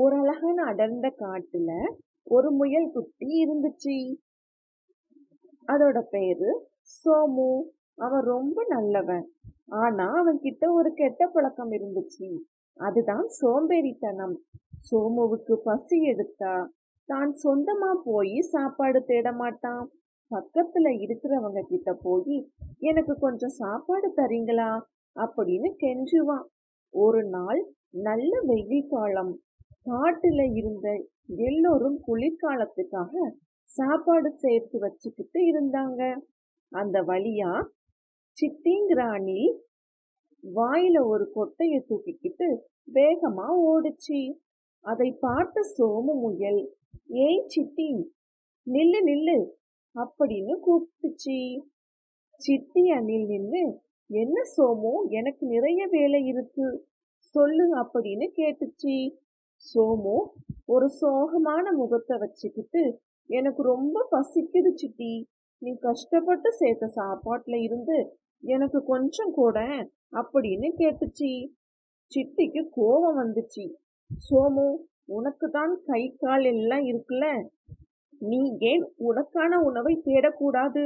ஒரு அழகான அடர்ந்த காட்டுல ஒரு முயல் குட்டி இருந்துச்சு. அதோட பேரு சோமு. அவன் ரொம்ப நல்லவன். ஆனா அவன் கிட்ட ஒரு கெட்ட பழக்கம் இருந்துச்சு. அதுதான் சோம்பேறித்தனம். சோமுவுக்கு பசி எடுத்தா தான் சொந்தமா போய் சாப்பாடு தேட மாட்டான். பக்கத்துல இருக்கிறவங்க கிட்ட போய் எனக்கு கொஞ்சம் சாப்பாடு தரீங்களா? அப்படின்னு கெஞ்சுவான். ஒரு நாள் நல்ல வெயில் காலம். காட்டுல இருந்த எல்லோரும் குளிர்காலத்துக்காக சாப்பாடு சேர்த்து வச்சுக்கிட்டு இருந்தாங்க. அந்த வழியா சித்திங்கிற அணில் வாயில ஒரு கொட்டைய தூக்கிக்கிட்டு வேகமா ஓடுச்சு. அதை பார்த்த சோமு முயல் ஏய் சித்தி நில்லு நில்லு அப்படின்னு கூப்பிட்டுச்சு. சித்தி அணில் நின்று என்ன சோமு எனக்கு நிறைய வேலை இருக்கு சொல்லு அப்படின்னு கேட்டுச்சு. சோமு ஒரு சோகமான முகத்தை வச்சுக்கிட்டு எனக்கு ரொம்ப பசிக்குது சித்தி. நீ கஷ்டப்பட்டு சேர்த்த சாப்பாட்டுல இருந்து எனக்கு கொஞ்சம் கூட அப்படின்னு கேட்டுச்சு. சித்திக்கு கோபம் வந்துச்சு. சோமு உனக்கு தான் கை கால் எல்லாம் இருக்குல்ல. நீ ஏன் உனக்கான உணவை தேடக்கூடாது?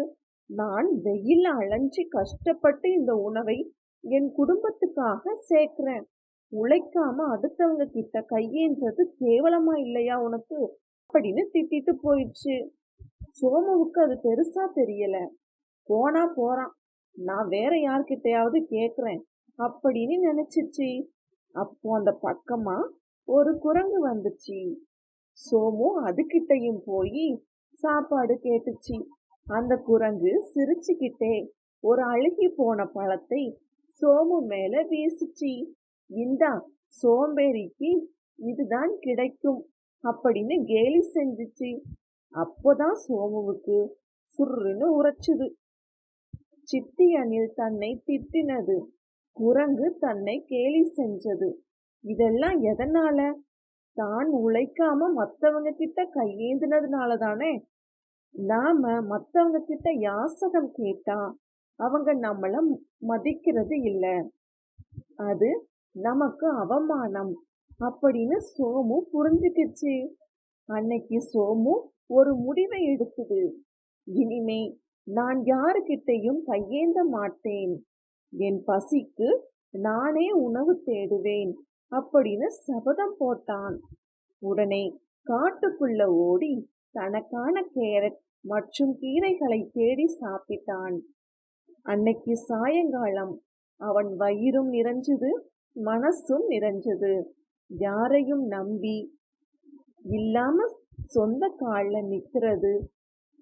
நான் வெயில் அலைஞ்சு கஷ்டப்பட்டு இந்த உணவை என் குடும்பத்துக்காக சேர்க்கிறேன். உழைக்காம அடுத்தவங்க கிட்ட கையேன்றது கேவலமா இல்லையா உனக்கு? அப்படின்னு திட்டிட்டு போயிடுச்சு. சோமுவுக்கு அது பெருசா தெரியல. போனா போறான். நான் வேற யார்கிட்டயாவது கேக்குறேன் அப்படின்னு நினைச்சிச்சு. அப்போ அந்த பக்கமா ஒரு குரங்கு வந்துச்சு. சோமு அதுகிட்டையும் போய் சாப்பாடு கேட்டுச்சு. அந்த குரங்கு சிரிச்சுக்கிட்டே ஒரு அழுகி போன பழத்தை சோமு மேல வீசுச்சு. இந்தா சோம்பேறிக்கு இதுதான் கிடைக்கும் அப்படின்னு கேலி செஞ்சிச்சு. அப்போதான் சோமுவுக்கு சுருன்னு உரைச்சுது. சித்தி அணில் தன்னை திட்டினது. குரங்கு தன்னை கேலி செஞ்சது. இதெல்லாம் எதனால? தான் உழைக்காம மத்தவங்க கிட்ட கையேந்தினதுனால தானே நாம மத்தவங்க கிட்ட யாசகம் கேட்டா அவங்க நம்மள மதிக்கிறது இல்லை. அது நமக்கு அவமானம். அப்படின்னு சோமு புரிஞ்சுக்கிச்சு. அன்னைக்கு சோமு ஒரு முடிவை எடுத்தது. இனிமே நான் யாருக்கிட்டையும் கையேந்த மாட்டேன். என் பசிக்கு நானே உணவு தேடுவேன் அப்படின்னு சபதம் போட்டான். உடனே காட்டுக்குள்ள ஓடி தனக்கான கேரட் மற்றும் கீரைகளை தேடி சாப்பிட்டான். அன்னைக்கு சாயங்காலம் அவன் வயிறும் நிறைஞ்சது. மனசும் நிறைஞ்சது. யாரையும் நம்பி இல்லாம சொந்த கால்ல நிற்கிறது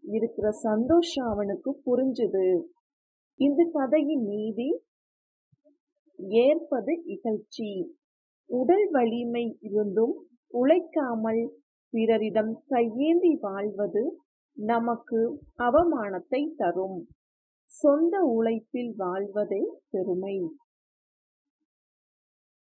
இருக்கிற சந்தோஷம் அவனுக்கு புரிஞ்சுது. இந்த கதையின் நீதி ஏற்பது இகழ்ச்சி. உடல் வலிமை இருந்தும் உழைக்காமல் பிறரிடம் கையேந்தி வாழ்வது நமக்கு அவமானத்தை தரும். சொந்த உழைப்பில் வாழ்வதே பெருமை.